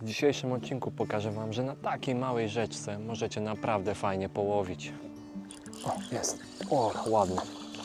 W dzisiejszym odcinku pokażę Wam, że na takiej małej rzeczce możecie naprawdę fajnie połowić. O, jest. O, ładny.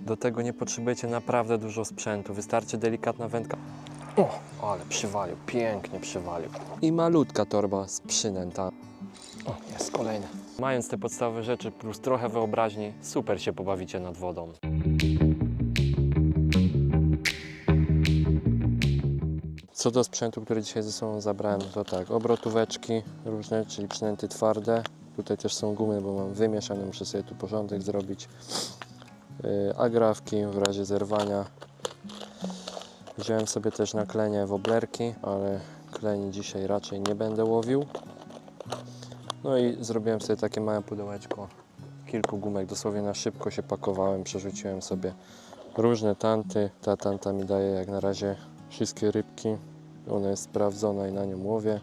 Do tego nie potrzebujecie naprawdę dużo sprzętu. Wystarczy delikatna wędka. O, ale przywalił. Pięknie przywalił. I malutka torba z przynęta. O, jest kolejny. Mając te podstawowe rzeczy plus trochę wyobraźni, super się pobawicie nad wodą. Co do sprzętu, który dzisiaj ze sobą zabrałem, to tak, obrotóweczki różne, czyli przynęty twarde. Tutaj też są gumy, bo mam wymieszane, muszę sobie tu porządek zrobić. Yy, agrafki w razie zerwania. Wziąłem sobie też na klenie woblerki, ale kleni dzisiaj raczej nie będę łowił. No i zrobiłem sobie takie małe pudełeczko, kilku gumek, dosłownie na szybko się pakowałem, przerzuciłem sobie różne tanty. Ta tanta mi daje jak na razie wszystkie rybki. Ona jest sprawdzona i na nią łowię.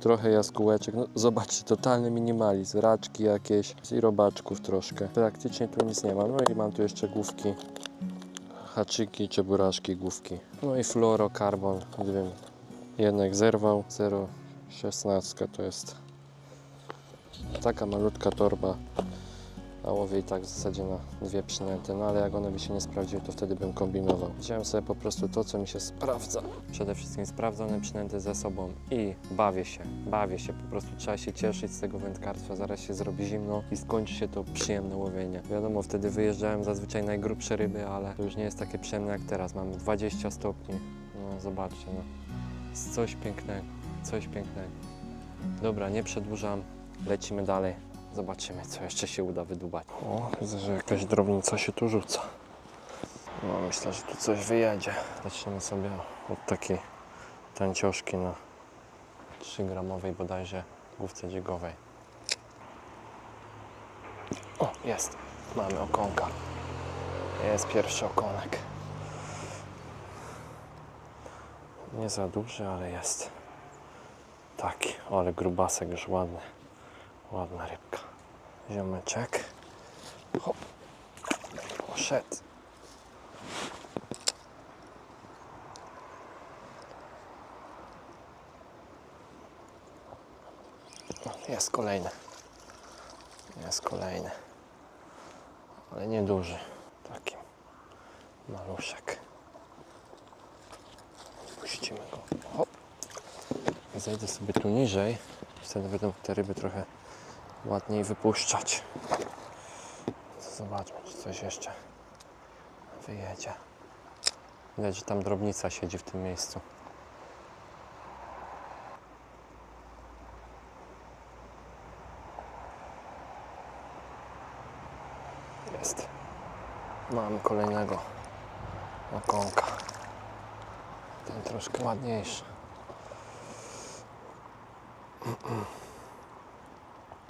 Trochę jaskółeczek. No, zobaczcie, totalny minimalizm. Raczki jakieś i robaczków troszkę. Praktycznie tu nic nie ma. No i mam tu jeszcze główki. Haczyki, czeburaszki, główki. No i fluorokarbon. Gdybym jednak zerwał 0,16 to jest taka malutka torba a łowię i tak w zasadzie na dwie przynęty, no ale jak one by się nie sprawdziły, to wtedy bym kombinował. Wziąłem sobie po prostu to, co mi się sprawdza. Przede wszystkim sprawdzone przynęty ze sobą i bawię się, bawię się, po prostu trzeba się cieszyć z tego wędkarstwa, zaraz się zrobi zimno i skończy się to przyjemne łowienie. Wiadomo, wtedy wyjeżdżałem zazwyczaj najgrubsze ryby, ale to już nie jest takie przyjemne jak teraz, mamy 20 stopni, no zobaczcie, no. Coś pięknego, coś pięknego. Dobra, nie przedłużam, lecimy dalej. Zobaczymy, co jeszcze się uda wydubać. O, widzę, że jakaś drobnica się tu rzuca. No, myślę, że tu coś wyjedzie. Zaczniemy sobie od takiej tańcioszki na 3 gramowej bodajże główce dziegowej. O, jest. Mamy okonka. Jest pierwszy okonek. Nie za duży, ale jest. Taki, ale grubasek już ładny. Ładna rybka. Ziomeczek. Hop. Poszedł. Jest kolejny. Jest kolejny. Ale nieduży. Taki maluszek. Puścimy go. Hop. Zejdę sobie tu niżej. Wtedy będą te ryby trochę ładniej wypuszczać. Zobaczmy, czy coś jeszcze wyjedzie. Widać, że tam drobnica siedzi w tym miejscu. Jest. Mamy kolejnego okonka. Ten troszkę ładniejszy.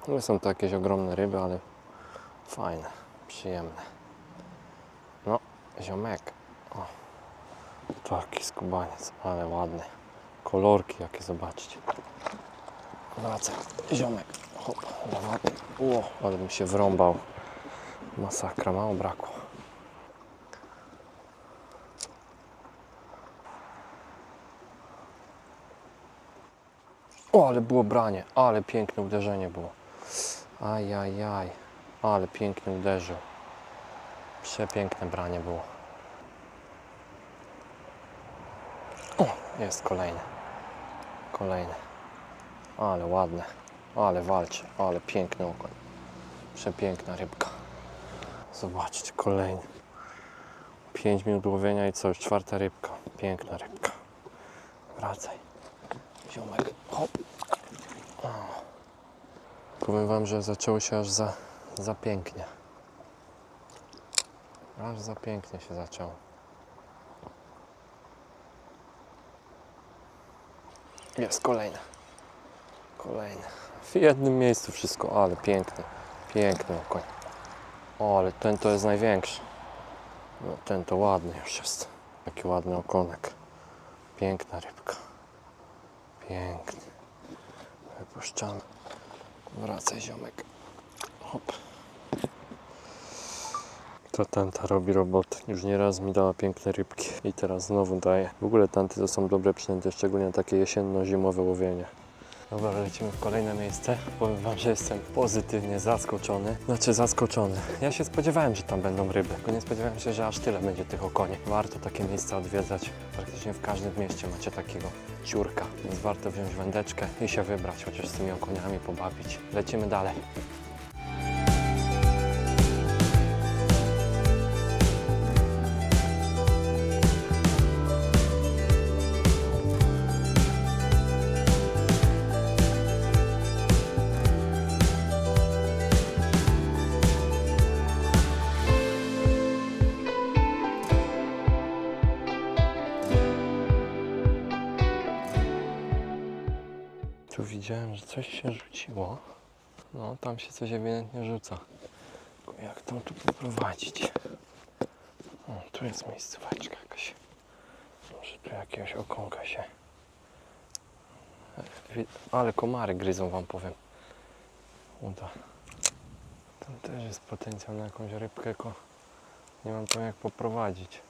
Nie są to jakieś ogromne ryby, ale fajne, przyjemne. No, ziomek. O, taki skubaniec, ale ładny. Kolorki jakie, zobaczcie. Wraca, ziomek. Hop, dawaj. O, ale mi się wrąbał. Masakra, mało brakło. O, ale było branie, ale piękne uderzenie było. Ajajaj, ale pięknie uderzył. Przepiękne branie było. O, jest kolejny. Kolejny. Ale ładne. Ale walczy. Ale piękny okoń. Przepiękna rybka. Zobaczcie, kolejny. 5 minut łowienia i co, czwarta rybka. Piękna rybka. Wracaj. Ziomek. Hop. Powiem Wam, że zaczęło się aż za, za pięknie. Aż za pięknie się zaczęło. Jest kolejne. Kolejne. W jednym miejscu wszystko, ale piękny. Piękny okoń. O, ale ten to jest największy. No, ten to ładny już jest. Taki ładny okonek. Piękna rybka. Piękny. Wypuszczamy. Wracaj ziomek. Hop. To tanta robi robotę. Już nieraz mi dała piękne rybki i teraz znowu daje. W ogóle tanty to są dobre przynęty, szczególnie takie jesienno-zimowe łowienie. Dobra, lecimy w kolejne miejsce. Powiem Wam, że jestem pozytywnie zaskoczony. Znaczy zaskoczony. Ja się spodziewałem, że tam będą ryby, tylko nie spodziewałem się, że aż tyle będzie tych okoni. Warto takie miejsca odwiedzać. Praktycznie w każdym mieście macie takiego ciurka, więc warto wziąć wędeczkę i się wybrać, chociaż z tymi okoniami pobawić. Lecimy dalej. Tu widziałem, że coś się rzuciło. No, tam się coś ewidentnie rzuca. Jak to tu poprowadzić? O, tu jest miejscóweczka jakaś. Może tu jakiegoś okonka się... Ale komary gryzą, wam powiem. Uda. Tam też jest potencjał na jakąś rybkę, tylko nie mam tam jak poprowadzić.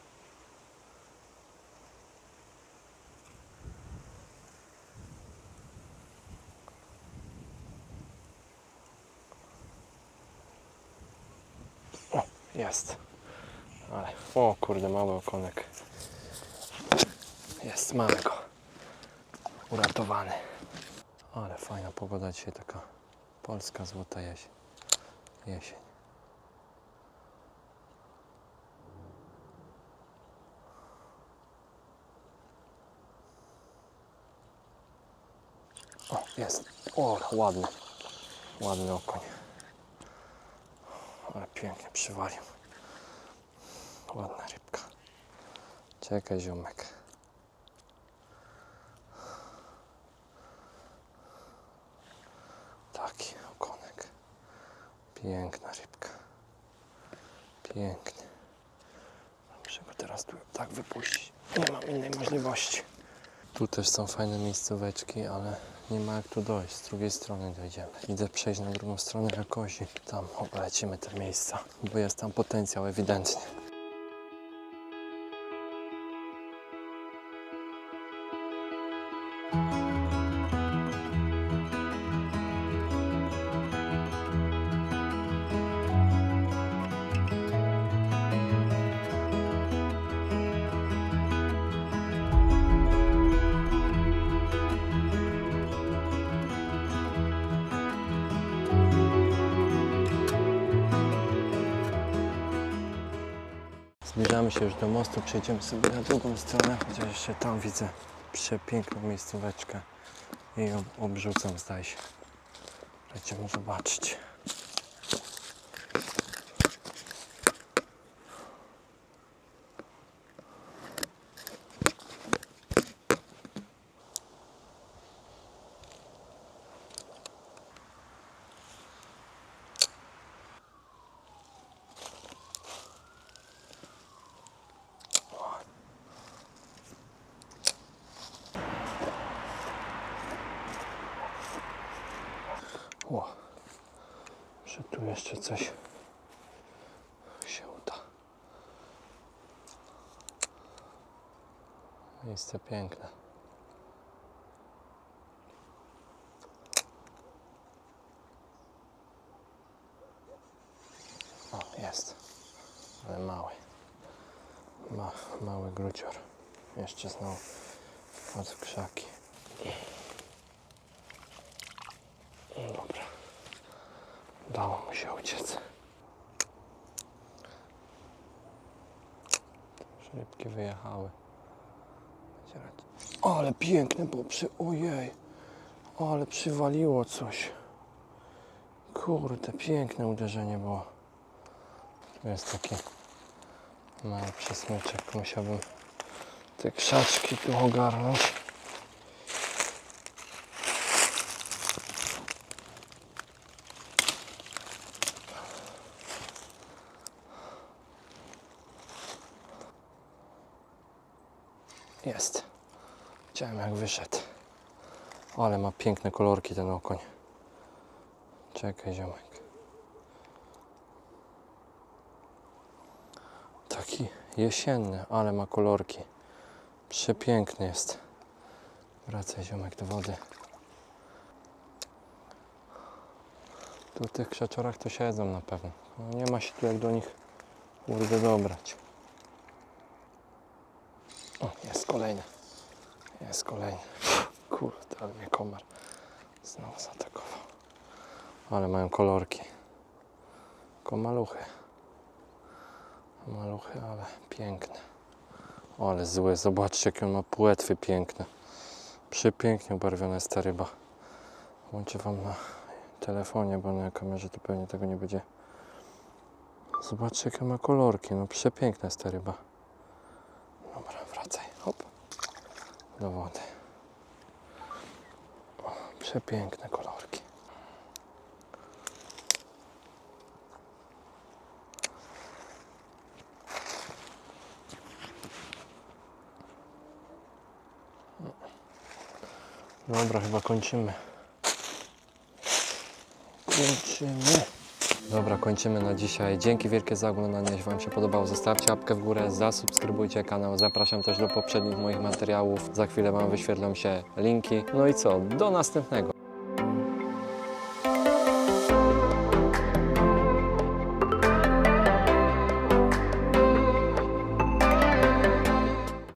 O, jest. Ale, o kurde, mały okonek. Jest, mamy go. Uratowany. Ale fajna pogoda dzisiaj, taka polska złota jesień. Jesień. O, jest. O, ładny. Ładny okoń. Ale pięknie przywalił. Ładna rybka. Czekaj, ziomek. Taki okonek. Piękna rybka. Pięknie. Muszę go teraz tu tak wypuścić. Nie mam innej możliwości. Tu też są fajne miejscóweczki, ale nie ma jak tu dojść. Z drugiej strony dojdziemy. Idę przejść na drugą stronę Rakosi. Tam oblecimy te miejsca, bo jest tam potencjał ewidentnie. Zbliżamy się już do mostu, przejdziemy sobie na drugą stronę, chociaż jeszcze tam widzę przepiękną miejscóweczkę i ją obrzucam, zdaje się. Będziemy zobaczyć. O, że tu jeszcze coś się uda. Miejsce piękne. O, jest. Ale mały. Ma, mały grucior. Jeszcze znowu pod krzaki. Dobra. Udało mu się uciec. Rybki wyjechały. Ale piękne było przy... Ojej. Ale przywaliło coś. Kurde, piękne uderzenie było. Tu jest taki mały przesmyczek. Musiałbym te krzaczki tu ogarnąć. Jest. Widziałem jak wyszedł. Ale ma piękne kolorki ten okoń. Czekaj ziomek. Taki jesienny, ale ma kolorki. Przepiękny jest. Wracaj ziomek do wody. Tu w tych krzaczorach to siedzą na pewno. No, nie ma się tu jak do nich kurde dobrać. O, jest kolejny. Jest kolejny. Kurde, ale mnie komar znowu zaatakował. Ale mają kolorki. Tylko maluchy. Maluchy, ale piękne. O, ale zły. Zobaczcie, jakie on ma płetwy piękne. Przepięknie ubarwiona jest ta ryba. Włączę Wam na telefonie, bo na kamerze to pewnie tego nie będzie. Zobaczcie, jakie ma kolorki. No przepiękna jest ta ryba. Hop. Do wody. O, przepiękne kolorki. Dobra, chyba kończymy. Kończymy. Dobra, kończymy na dzisiaj. Dzięki wielkie za oglądanie. Jeśli Wam się podobało, zostawcie łapkę w górę, zasubskrybujcie kanał. Zapraszam też do poprzednich moich materiałów. Za chwilę Wam wyświetlą się linki. No i co? Do następnego.